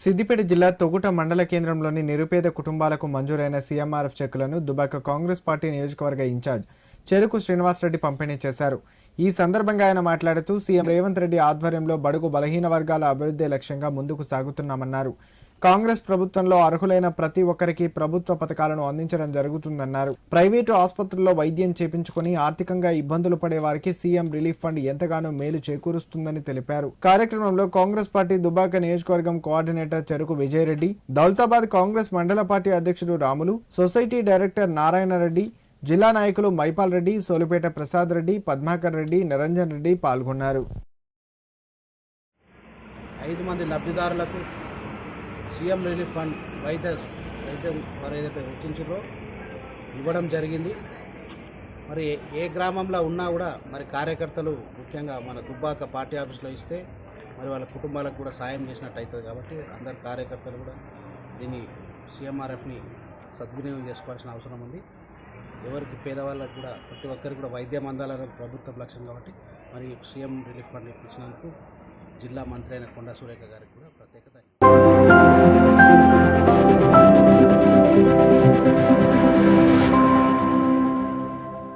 సిద్దిపేట జిల్లా తొగుట మండల కేంద్రంలోని నిరుపేద కుటుంబాలకు మంజూరైన సీఎంఆర్ఎఫ్ చెక్కులను దుబాక కాంగ్రెస్ పార్టీ నియోజకవర్గ ఇన్ఛార్జ్ చెరుకు శ్రీనివాసరెడ్డి పంపిణీ చేశారు. ఈ సందర్భంగా ఆయన మాట్లాడుతూ సీఎం రేవంత్ రెడ్డి ఆధ్వర్యంలో బడుగు బలహీన వర్గాల అభివృద్ధి లక్ష్యంగా ముందుకు సాగుతున్నామన్నారు. కాంగ్రెస్ ప్రభుత్వంలో అర్హులైన ప్రతి ఒక్కరికి ప్రభుత్వ పథకాలను అందించడం జరుగుతుందన్నారు. ప్రైవేటు ఆసుపత్రుల్లో వైద్యం చేపించుకుని ఆర్థికంగా ఇబ్బందులు పడే వారికి సీఎం రిలీఫ్ ఫండ్ ఎంతగానో మేలు చేకూరుస్తుందని తెలిపారు. కార్యక్రమంలో కాంగ్రెస్ పార్టీ దుబాక నియోజకవర్గం కోఆర్డినేటర్ చెరుకు విజయరెడ్డి దౌలతాబాద్ కాంగ్రెస్ మండల పార్టీ అధ్యక్షుడు రాములు సొసైటీ డైరెక్టర్ నారాయణ రెడ్డి జిల్లా నాయకులు మైపాల్ రెడ్డి సోలిపేట ప్రసాద్ రెడ్డి పద్మాకర్ రెడ్డి నిరంజన్ రెడ్డి పాల్గొన్నారు. ఐదు మంది లబ్ధిదారులకు సీఎం రిలీఫ్ ఫండ్ వైద్య వైద్యం మరి ఏదైతే వెచ్చించారో ఇవ్వడం జరిగింది. మరి ఏ- ఏ గ్రామంలో ఉన్నా కూడా మరి కార్యకర్తలు ముఖ్యంగా మన దుబ్బాక పార్టీ ఆఫీస్లో ఇస్తే మరి వాళ్ళ కుటుంబాలకు కూడా సాయం చేసినట్టు అవుతుంది కాబట్టి అందరు కార్యకర్తలు కూడా దీన్ని సీఎంఆర్ఎఫ్ని సద్వినియోగం చేసుకోవాల్సిన అవసరం ఉంది. ఎవరికి పేదవాళ్ళకు కూడా ప్రతి ఒక్కరికి కూడా వైద్యం అందాలనేది ప్రభుత్వం లక్ష్యం కాబట్టి మరి సీఎం రిలీఫ్ ఫండ్ ఇప్పించినందుకు జిల్లా మంత్రి అయిన కొండా సురేఖ గారికి కూడా ప్రత్యేక ధన్యవాదాలు.